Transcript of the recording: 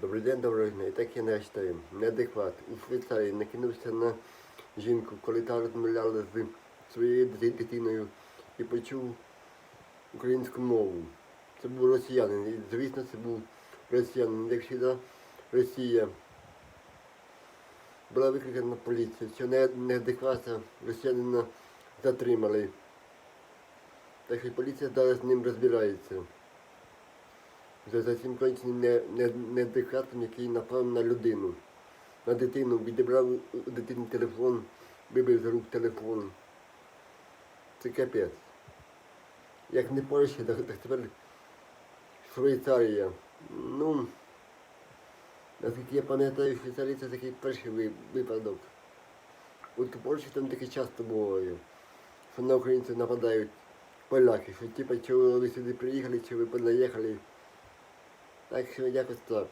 Добрий день, доброго дня. І так я не вважаю. Неадекват. У Швейцарії накинувся на жінку, коли та розмовляла з своєю дитиною і почув українську мову. Це був росіянин. І, звісно, це був росіянин. Як завжди, Росія була викликана поліція, що не- неадекватно росіянина затримали. Так що поліція зараз з ним розбирається. За, за цим конченим не, не, неадекватом, який напав на людину, на дитину, відібрав у дитини телефон, вибив з рук телефон. Це капець. Як не Польща, так, так тепер Швейцарія. Ну, наскільки я пам'ятаю, в Швейцарії це такий перший випадок. От у Польщі там таке часто буває, що на українців нападають поляки, що типа, чого ви сюди приїхали, чи ви понаїхали. Так що якось так.